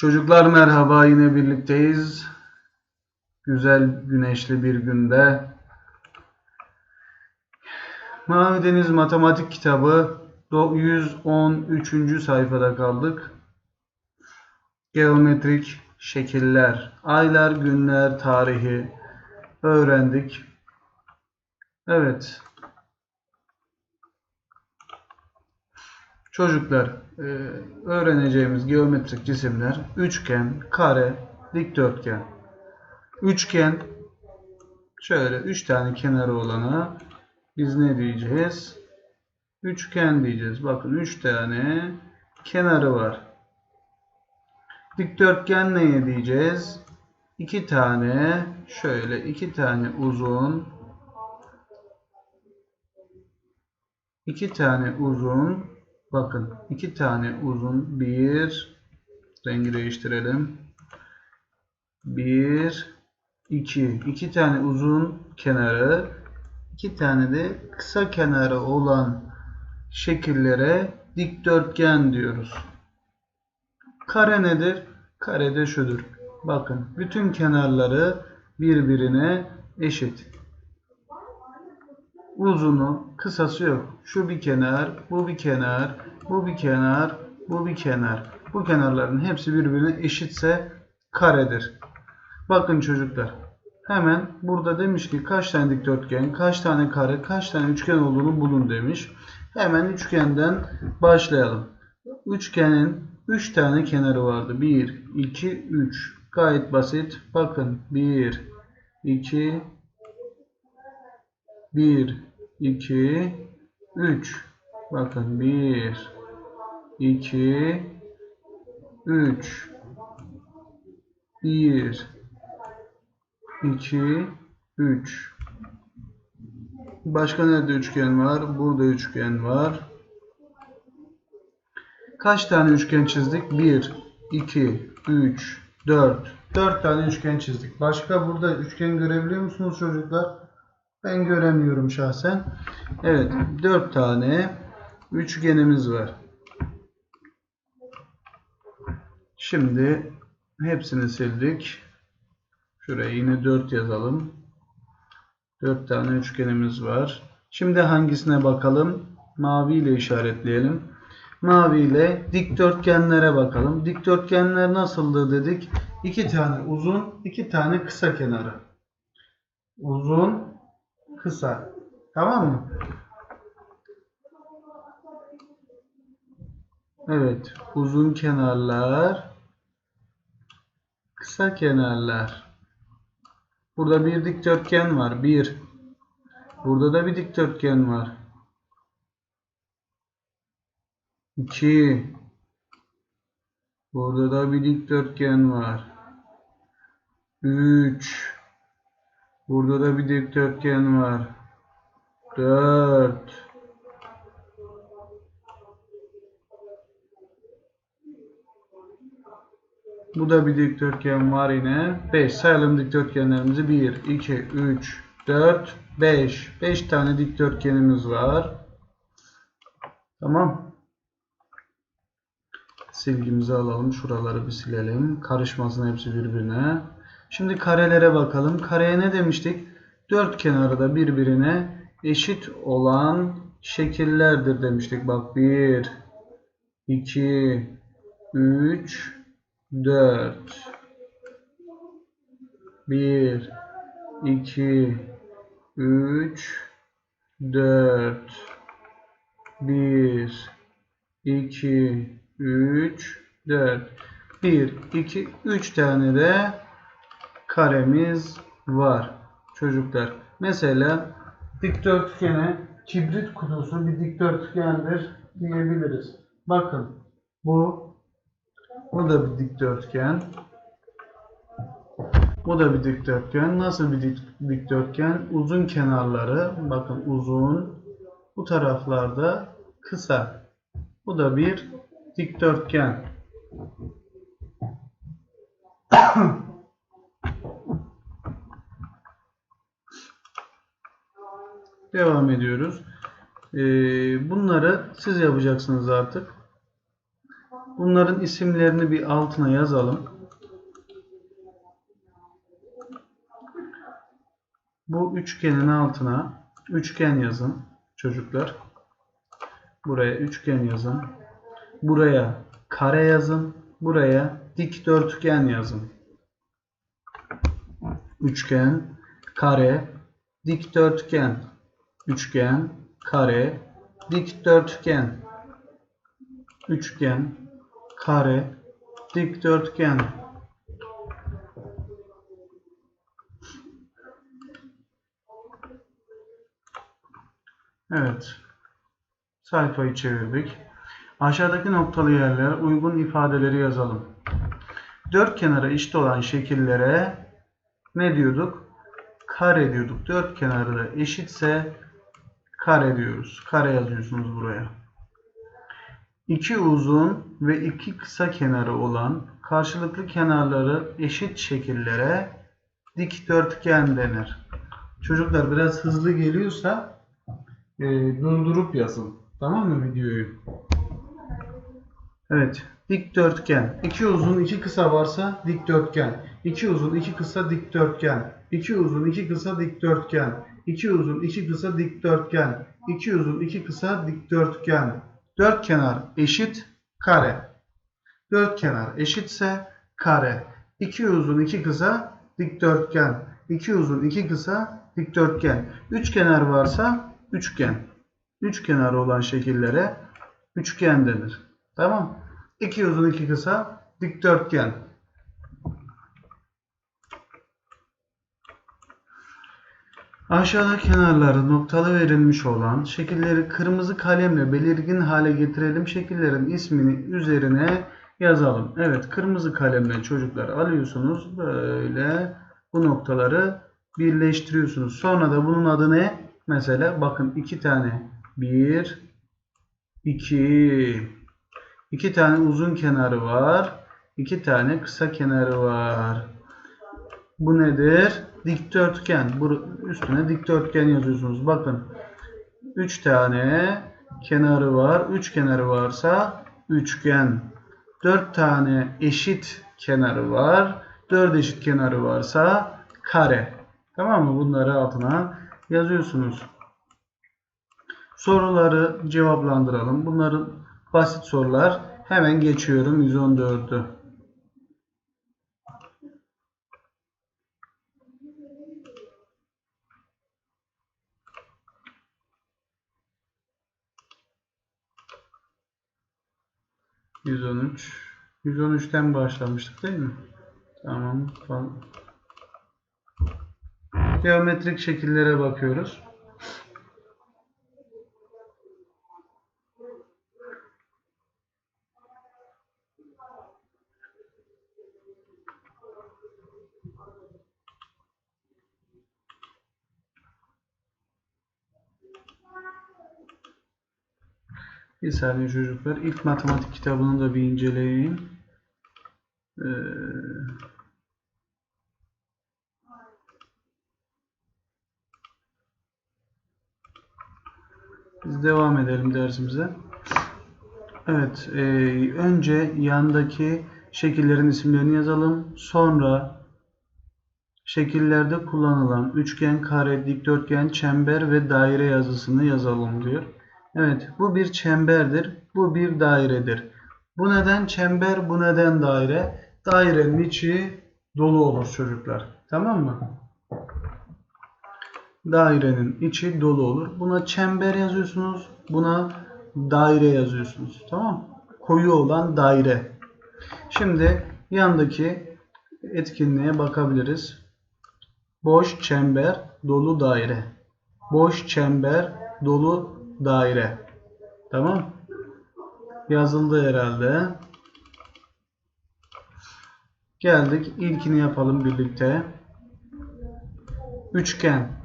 Çocuklar merhaba yine birlikteyiz. Güzel güneşli bir günde. Mavi Deniz Matematik kitabı do- 113. sayfada kaldık. Geometrik şekiller, aylar, günler, tarihi öğrendik. Evet. Çocuklar, e, öğreneceğimiz geometrik cisimler üçgen, kare, dikdörtgen. Üçgen, şöyle üç tane kenarı olana biz ne diyeceğiz? Üçgen diyeceğiz. Bakın üç tane kenarı var. Dikdörtgen neye diyeceğiz? İki tane, şöyle iki tane uzun, iki tane uzun, bakın iki tane uzun, bir, rengi değiştirelim. Bir, iki, iki tane uzun kenarı, iki tane de kısa kenarı olan şekillere dikdörtgen diyoruz. Kare nedir? Kare de şudur. Bakın bütün kenarları birbirine eşit. Uzunu, kısası yok. Şu bir kenar, bu bir kenar, bu bir kenar, bu bir kenar. Bu kenarların hepsi birbirine eşitse karedir. Bakın çocuklar. Hemen burada demiş ki kaç tane dikdörtgen, kaç tane kare, kaç tane üçgen olduğunu bulun demiş. Hemen üçgenden başlayalım. Üçgenin 3 tane kenarı vardı. 1, 2, 3. Gayet basit. Bakın 1, 2, 1, 2, 3. Bakın 1, 2, 3. 1, 2, 3. Başka nerede üçgen var? Burada üçgen var. Kaç tane üçgen çizdik? 1, 2, 3, 4. 4 tane üçgen çizdik. Başka burada üçgen görebiliyor musunuz çocuklar? Ben göremiyorum şahsen. Evet, 4 tane üçgenimiz var. Şimdi hepsini sildik. Şuraya yine 4 yazalım. 4 tane üçgenimiz var. Şimdi hangisine bakalım? Mavi ile işaretleyelim. Mavi ile dikdörtgenlere bakalım. Dikdörtgenler nasıldı dedik? İki tane uzun, iki tane kısa kenarı. Uzun, kısa. Tamam mı? Evet. Uzun kenarlar, kısa kenarlar. Burada bir dikdörtgen var. Bir. Burada da bir dikdörtgen var. 2 Burada da bir dikdörtgen var. 3 Burada da bir dikdörtgen var. 4 Bu da bir dikdörtgen var yine. 5 sayalım dikdörtgenlerimizi. 1 2 3 4 5 5 tane dikdörtgenimiz var. Tamam. Silgimizi alalım. Şuraları bir silelim. Karışmasın hepsi birbirine. Şimdi karelere bakalım. Kareye ne demiştik? Dört kenarı da birbirine eşit olan şekillerdir demiştik. Bak 1, 2, 3, 4. 1, 2, 3, 4. 1, 2, 3, 4. 1, 2, 3 tane de karemiz var. Çocuklar. Mesela dikdörtgene kibrit kutusu bir dikdörtgendir diyebiliriz. Bakın bu bu da bir dikdörtgen. Bu da bir dikdörtgen. Nasıl bir dik- dikdörtgen? Uzun kenarları bakın uzun. Bu taraflarda kısa. Bu da bir dikdörtgen. Devam ediyoruz. Ee, bunları siz yapacaksınız artık. Bunların isimlerini bir altına yazalım. Bu üçgenin altına üçgen yazın çocuklar. Buraya üçgen yazın. Buraya kare yazın. Buraya dikdörtgen yazın. Üçgen, kare, dikdörtgen. Üçgen, kare, dikdörtgen. Üçgen, kare, dikdörtgen. Evet. Sayfayı çevirdik. Aşağıdaki noktalı yerlere uygun ifadeleri yazalım. Dört kenara eşit olan şekillere ne diyorduk? Kare diyorduk. Dört kenarı eşitse kare diyoruz. Kare yazıyorsunuz buraya. İki uzun ve iki kısa kenarı olan karşılıklı kenarları eşit şekillere dikdörtgen denir. Çocuklar biraz hızlı geliyorsa e, durdurup yazın. Tamam mı videoyu? Evet. Dikdörtgen. İki uzun, iki kısa varsa dikdörtgen. İki uzun, iki kısa dikdörtgen. İki uzun, iki kısa dikdörtgen. İki uzun, iki kısa dikdörtgen. İki uzun, iki kısa dikdörtgen. Dört kenar eşit kare. Dört kenar eşitse kare. İki uzun, iki kısa dikdörtgen. İki uzun, iki kısa dikdörtgen. Üç kenar varsa üçgen. Üç kenar olan şekillere üçgen denir. Tamam. İki uzun, iki kısa dikdörtgen. Aşağıda kenarları noktalı verilmiş olan şekilleri kırmızı kalemle belirgin hale getirelim. Şekillerin ismini üzerine yazalım. Evet kırmızı kalemle çocuklar alıyorsunuz. Böyle bu noktaları birleştiriyorsunuz. Sonra da bunun adı ne? Mesela bakın iki tane. Bir, iki. İki tane uzun kenarı var. iki tane kısa kenarı var. Bu nedir? Dikdörtgen. Bu üstüne dikdörtgen yazıyorsunuz. Bakın. 3 tane kenarı var. 3 kenarı varsa üçgen. 4 tane eşit kenarı var. 4 eşit kenarı varsa kare. Tamam mı? Bunları altına yazıyorsunuz. Soruları cevaplandıralım. Bunların basit sorular. Hemen geçiyorum 114'ü. Yüz on üç. 113'ten başlamıştık değil mi? Tamam. Geometrik şekillere bakıyoruz. Bir saniye çocuklar. İlk matematik kitabını da bir inceleyin. Ee, biz devam edelim dersimize. Evet. e, önce yandaki şekillerin isimlerini yazalım. Sonra şekillerde kullanılan üçgen, kare, dikdörtgen, çember ve daire yazısını yazalım diyor. Evet, bu bir çemberdir. Bu bir dairedir. Bu neden çember, bu neden daire? Dairenin içi dolu olur çocuklar. Tamam mı? Dairenin içi dolu olur. Buna çember yazıyorsunuz. Buna daire yazıyorsunuz. Tamam? Koyu olan daire. Şimdi yandaki etkinliğe bakabiliriz. Boş çember, dolu daire. Boş çember, dolu daire. Tamam. Yazıldı herhalde. Geldik. İlkini yapalım birlikte. Üçgen.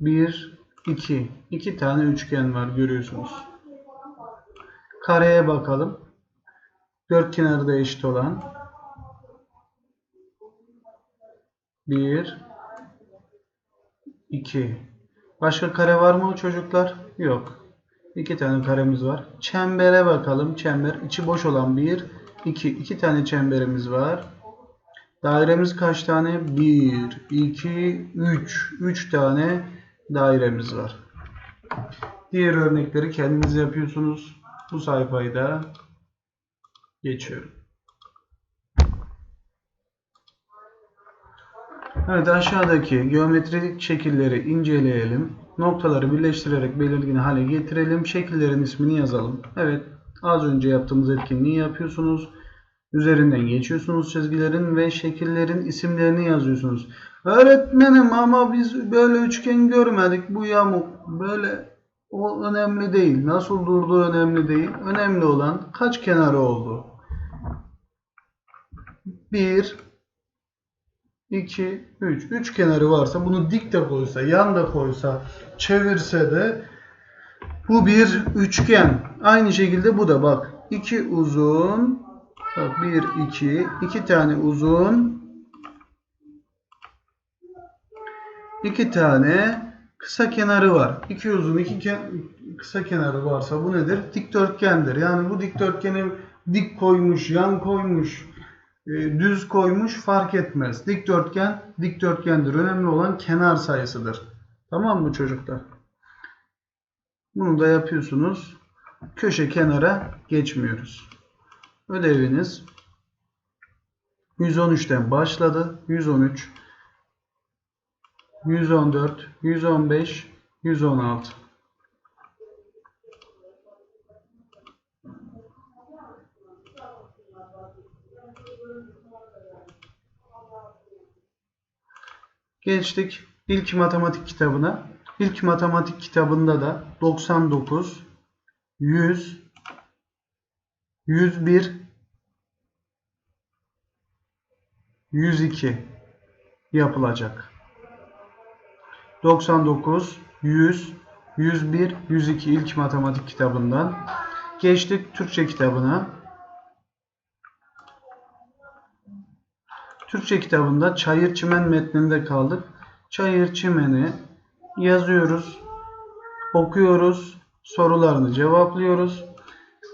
1, 2. 2 tane üçgen var görüyorsunuz. Kareye bakalım. Dört kenarı da eşit olan. 1, 2. Başka kare var mı çocuklar? Yok. İki tane karemiz var. Çembere bakalım. Çember içi boş olan bir, iki. iki tane çemberimiz var. Dairemiz kaç tane? 1, 2, 3. 3 tane dairemiz var. Diğer örnekleri kendiniz yapıyorsunuz. Bu sayfayı da geçiyorum. Evet aşağıdaki geometrik şekilleri inceleyelim. Noktaları birleştirerek belirgin hale getirelim. Şekillerin ismini yazalım. Evet az önce yaptığımız etkinliği yapıyorsunuz. Üzerinden geçiyorsunuz çizgilerin ve şekillerin isimlerini yazıyorsunuz. Öğretmenim ama biz böyle üçgen görmedik. Bu yamuk. Böyle o önemli değil. Nasıl durduğu önemli değil. Önemli olan kaç kenarı oldu. 1 2 3 3 kenarı varsa bunu dik de koysa, yan da koysa, çevirse de bu bir üçgen. Aynı şekilde bu da bak. 2 uzun Bak 1, 2, 2 tane uzun, 2 tane kısa kenarı var. 2 uzun, 2 kısa kenarı varsa bu nedir? Dikdörtgendir. Yani bu dikdörtgeni dik koymuş, yan koymuş, düz koymuş fark etmez. Dikdörtgen dikdörtgendir. Önemli olan kenar sayısıdır. Tamam mı çocuklar? Bunu da yapıyorsunuz. Köşe kenara geçmiyoruz. Ödeviniz 113'ten başladı. 113 114 115 116 Geçtik ilk matematik kitabına. İlk matematik kitabında da 99 100 101 102 yapılacak. 99 100 101 102 ilk matematik kitabından geçtik Türkçe kitabına. Türkçe kitabında Çayır Çimen metninde kaldık. Çayır Çimen'i yazıyoruz, okuyoruz, sorularını cevaplıyoruz.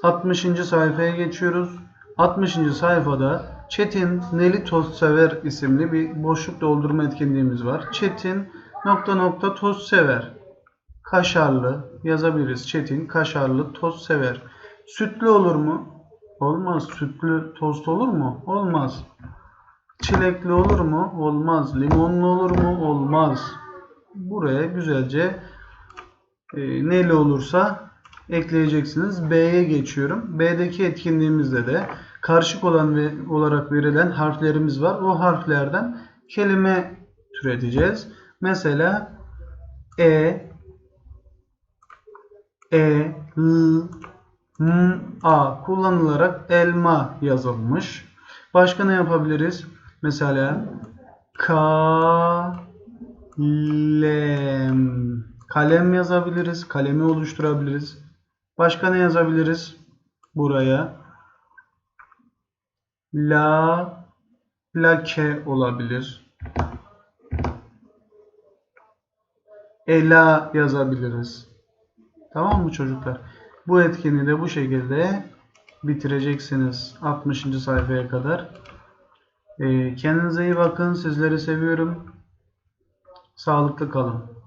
60. sayfaya geçiyoruz. 60. sayfada Çetin Neli Toz Sever isimli bir boşluk doldurma etkinliğimiz var. Çetin nokta nokta toz sever. Kaşarlı yazabiliriz. Çetin kaşarlı toz sever. Sütlü olur mu? Olmaz. Sütlü tost olur mu? Olmaz. Çilekli olur mu? Olmaz. Limonlu olur mu? Olmaz. Buraya güzelce e, neli olursa ekleyeceksiniz. B'ye geçiyorum. B'deki etkinliğimizde de karışık olan ve olarak verilen harflerimiz var. O harflerden kelime türeteceğiz. Mesela E, E, L, M, A kullanılarak elma yazılmış. Başka ne yapabiliriz? Mesela kalem kalem yazabiliriz. Kalemi oluşturabiliriz. Başka ne yazabiliriz? Buraya la lake olabilir. Ela yazabiliriz. Tamam mı çocuklar? Bu etkinliği de bu şekilde bitireceksiniz 60. sayfaya kadar. Ee, kendinize iyi bakın. Sizleri seviyorum. Sağlıklı kalın.